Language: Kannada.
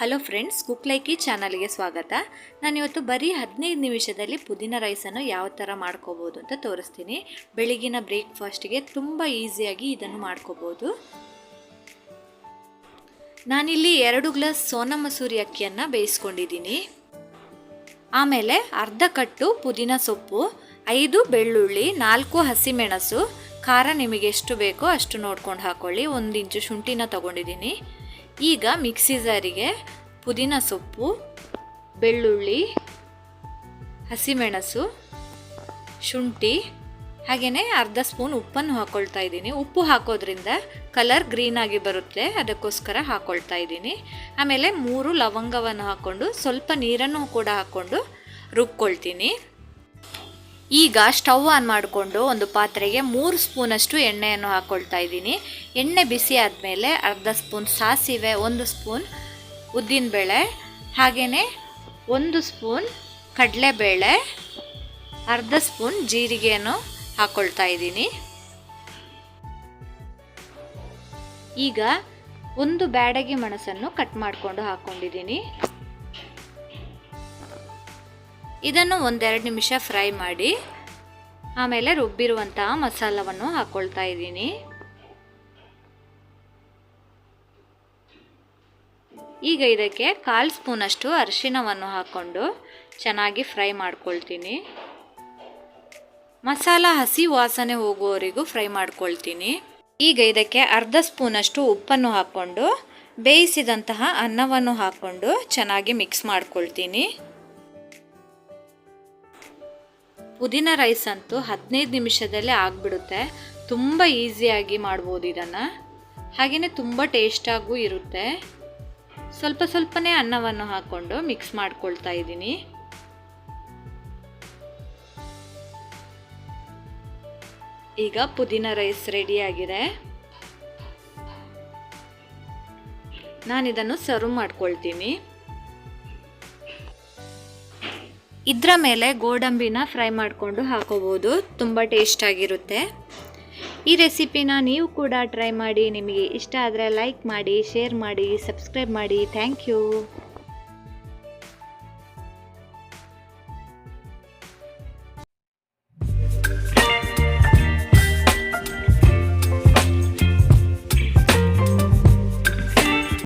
ಹಲೋ ಫ್ರೆಂಡ್ಸ್, ಕುಕ್ ಲೈಕಿ ಚಾನಲ್ಗೆ ಸ್ವಾಗತ. ನಾನಿವತ್ತು ಬರೀ ಹದಿನೈದು ನಿಮಿಷದಲ್ಲಿ ಪುದೀನ ರೈಸನ್ನು ಯಾವ ಥರ ಮಾಡ್ಕೋಬೋದು ಅಂತ ತೋರಿಸ್ತೀನಿ. ಬೆಳಗಿನ ಬ್ರೇಕ್ಫಾಸ್ಟ್ಗೆ ತುಂಬ ಈಸಿಯಾಗಿ ಇದನ್ನು ಮಾಡ್ಕೋಬೋದು. ನಾನಿಲ್ಲಿ ಎರಡು ಗ್ಲಾಸ್ ಸೋನಾ ಮಸೂರಿ ಅಕ್ಕಿಯನ್ನು ಬೇಯಿಸ್ಕೊಂಡಿದ್ದೀನಿ. ಆಮೇಲೆ ಅರ್ಧ ಕಟ್ಟು ಪುದೀನ ಸೊಪ್ಪು, ಐದು ಬೆಳ್ಳುಳ್ಳಿ, ನಾಲ್ಕು ಹಸಿಮೆಣಸು. ಖಾರ ನಿಮಗೆ ಎಷ್ಟು ಬೇಕೋ ಅಷ್ಟು ನೋಡ್ಕೊಂಡು ಹಾಕ್ಕೊಳ್ಳಿ ಒಂದು ಇಂಚು ಶುಂಠಿನ ತಗೊಂಡಿದ್ದೀನಿ. ಈಗ ಮಿಕ್ಸಿ ಜಾರಿಗೆ ಪುದೀನ ಸೊಪ್ಪು, ಬೆಳ್ಳುಳ್ಳಿ, ಹಸಿಮೆಣಸು, ಶುಂಠಿ ಹಾಗೆಯೇ ಅರ್ಧ ಸ್ಪೂನ್ ಉಪ್ಪನ್ನು ಹಾಕ್ಕೊಳ್ತಾ ಇದ್ದೀನಿ. ಉಪ್ಪು ಹಾಕೋದ್ರಿಂದ ಕಲರ್ ಗ್ರೀನಾಗಿ ಬರುತ್ತೆ, ಅದಕ್ಕೋಸ್ಕರ ಹಾಕ್ಕೊಳ್ತಾ ಇದ್ದೀನಿ. ಆಮೇಲೆ ಮೂರು ಲವಂಗವನ್ನು ಹಾಕ್ಕೊಂಡು ಸ್ವಲ್ಪ ನೀರನ್ನು ಕೂಡ ಹಾಕ್ಕೊಂಡು ರುಬ್ಕೊಳ್ತೀನಿ. ಈಗ ಸ್ಟವ್ ಆನ್ ಮಾಡಿಕೊಂಡು ಒಂದು ಪಾತ್ರೆಗೆ ಮೂರು ಸ್ಪೂನಷ್ಟು ಎಣ್ಣೆಯನ್ನು ಹಾಕ್ಕೊಳ್ತಾ ಇದ್ದೀನಿ. ಎಣ್ಣೆ ಬಿಸಿ ಆದಮೇಲೆ ಅರ್ಧ ಸ್ಪೂನ್ ಸಾಸಿವೆ, ಒಂದು ಸ್ಪೂನ್ ಉದ್ದಿನಬೇಳೆ ಹಾಗೆಯೇ ಒಂದು ಸ್ಪೂನ್ ಕಡಲೆಬೇಳೆ, ಅರ್ಧ ಸ್ಪೂನ್ ಜೀರಿಗೆಯನ್ನು ಹಾಕ್ಕೊಳ್ತಾ ಇದ್ದೀನಿ. ಈಗ ಒಂದು ಬ್ಯಾಡಗಿ ಮೆಣಸನ್ನು ಕಟ್ ಮಾಡಿಕೊಂಡು ಹಾಕ್ಕೊಂಡಿದ್ದೀನಿ ಇದನ್ನು ಒಂದೆರಡು ನಿಮಿಷ ಫ್ರೈ ಮಾಡಿ ಆಮೇಲೆ ರುಬ್ಬಿರುವಂತಹ ಮಸಾಲವನ್ನು ಹಾಕ್ಕೊಳ್ತಾ ಇದ್ದೀನಿ. ಈಗ ಇದಕ್ಕೆ ಕಾಲು ಸ್ಪೂನಷ್ಟು ಅರಿಶಿಣವನ್ನು ಹಾಕ್ಕೊಂಡು ಚೆನ್ನಾಗಿ ಫ್ರೈ ಮಾಡ್ಕೊಳ್ತೀನಿ. ಮಸಾಲ ಹಸಿ ವಾಸನೆ ಹೋಗುವವರೆಗೂ ಫ್ರೈ ಮಾಡ್ಕೊಳ್ತೀನಿ. ಈಗ ಇದಕ್ಕೆ ಅರ್ಧ ಸ್ಪೂನಷ್ಟು ಉಪ್ಪನ್ನು ಹಾಕ್ಕೊಂಡು ಬೇಯಿಸಿದಂತಹ ಅನ್ನವನ್ನು ಹಾಕ್ಕೊಂಡು ಚೆನ್ನಾಗಿ ಮಿಕ್ಸ್ ಮಾಡ್ಕೊಳ್ತೀನಿ. ಪುದೀನ ರೈಸ್ ಅಂತೂ ಹದಿನೈದು ನಿಮಿಷದಲ್ಲೇ ಆಗಿಬಿಡುತ್ತೆ. ತುಂಬ ಈಸಿಯಾಗಿ ಮಾಡ್ಬೋದು ಇದನ್ನು. ಹಾಗೆಯೇ ತುಂಬ ಟೇಸ್ಟಾಗೂ ಇರುತ್ತೆ. ಸ್ವಲ್ಪ ಸ್ವಲ್ಪನೇ ಅನ್ನವನ್ನು ಹಾಕ್ಕೊಂಡು ಮಿಕ್ಸ್ ಮಾಡ್ಕೊಳ್ತಾ ಇದ್ದೀನಿ. ಈಗ ಪುದೀನ ರೈಸ್ ರೆಡಿಯಾಗಿದೆ. ನಾನಿದನ್ನು ಸರ್ವ್ ಮಾಡ್ಕೊಳ್ತೀನಿ. ಇದರ ಮೇಲೆ ಗೋಡಂಬಿನ ಫ್ರೈ ಮಾಡಿಕೊಂಡು ಹಾಕೋಬೋದು. ತುಂಬ ಟೇಸ್ಟಾಗಿರುತ್ತೆ ಈ ರೆಸಿಪಿನ ನೀವು ಕೂಡ ಟ್ರೈ ಮಾಡಿ. ನಿಮಗೆ ಇಷ್ಟ ಆದರೆ ಲೈಕ್ ಮಾಡಿ ಶೇರ್ ಮಾಡಿ ಸಬ್ಸ್ಕ್ರೈಬ್ ಮಾಡಿ. Thank you